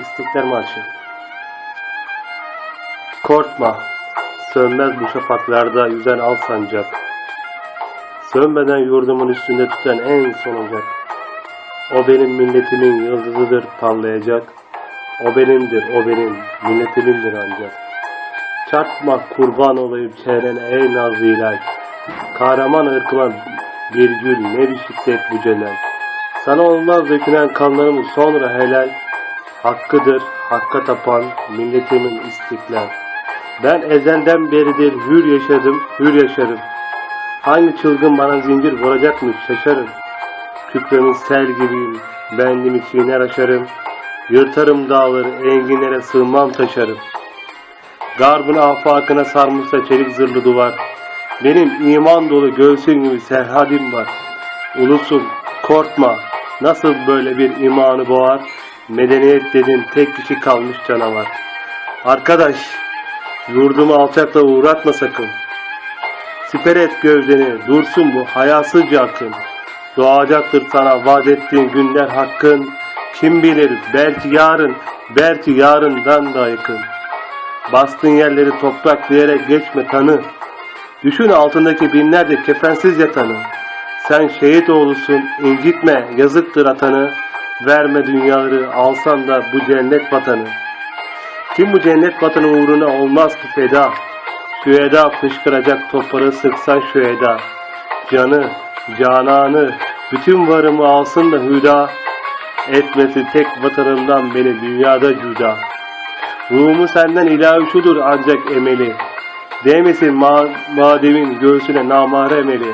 İstiklal Marşı Korkma, sönmez bu şafaklarda yüzen al sancak. Sönmeden yurdumun üstünde tüten en son ocak. O benim milletimin yıldızıdır parlayacak. O benimdir, o benim, milletimindir ancak. Çarpma kurban olayım çehrene ey nazlı ilahi. Kahraman ırkıma bir gül ne bir şiddet bu celal. Sana olmaz dökülen kanlarımı sonra helal. Hakkıdır, hakka tapan milletimin istiklal. Ben ezelden beridir hür yaşadım, hür yaşarım. Hangi çılgın bana zincir vuracakmış şaşarım. Kükremin sel gibiyim, bendimi çiğner aşarım. Yırtarım dağları, enginlere sığmam taşarım. Garbın afakına sarmışsa çelik zırhlı duvar. Benim iman dolu göğsün gibi serhadim var. Ulusum, korkma, nasıl böyle bir imanı boğar? Medeniyet dedin tek kişi kalmış canavar. Arkadaş, yurdumu alçakla uğratma sakın. Siper et gövdeni, dursun bu hayasızca akın. Doğacaktır sana vaat ettiğin günler hakkın. Kim bilir belki yarın, belki yarından da yakın. Bastığın yerleri topraklayarak geçme tanı. Düşün altındaki binlerce kefensiz yatanı. Sen şehit oğlusun, incitme, yazıktır atanı. Verme dünyaları, alsan da bu cennet vatanı. Kim bu cennet vatanı uğruna olmaz ki feda? Şu eda fışkıracak toprağı sıksan şu eda. Canı, cananı, bütün varımı alsın da hüda. Etmesi tek vatanımdan beni dünyada cüda. Ruhumu senden ilahi şudur ancak emeli. Değmesin ma mademin göğsüne namaremeli.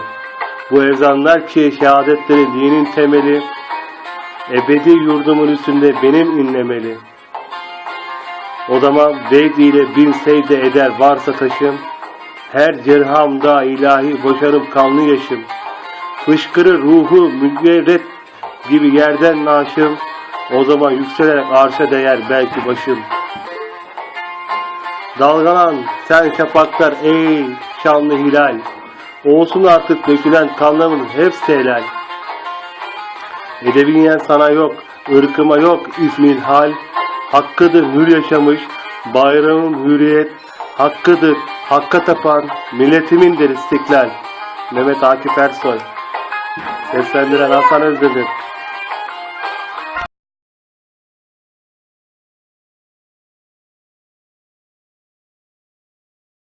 Bu ezanlar ki şehadetleri dinin temeli. Ebedi yurdumun üstünde benim inlemeli. Odama veyd ile bin seyde eder varsa taşım. Her cerhamda ilahi boşarım kanlı yaşım. Fışkırır ruhu mücerret gibi yerden naşım. O zaman yükselerek arşa değer belki başım. Dalgalan sen şafaklar ey şanlı hilal. Olsun artık dökülen kanlarımın hepsi helal. Edebin sana yok, ırkıma yok ismil hal. Hakkıdır hür yaşamış, bayramım hürriyet. Hakkıdır, hakka tapan, milletimindir istiklal. Mehmet Akif Ersoy. Seslendiren Hasan Özdemir.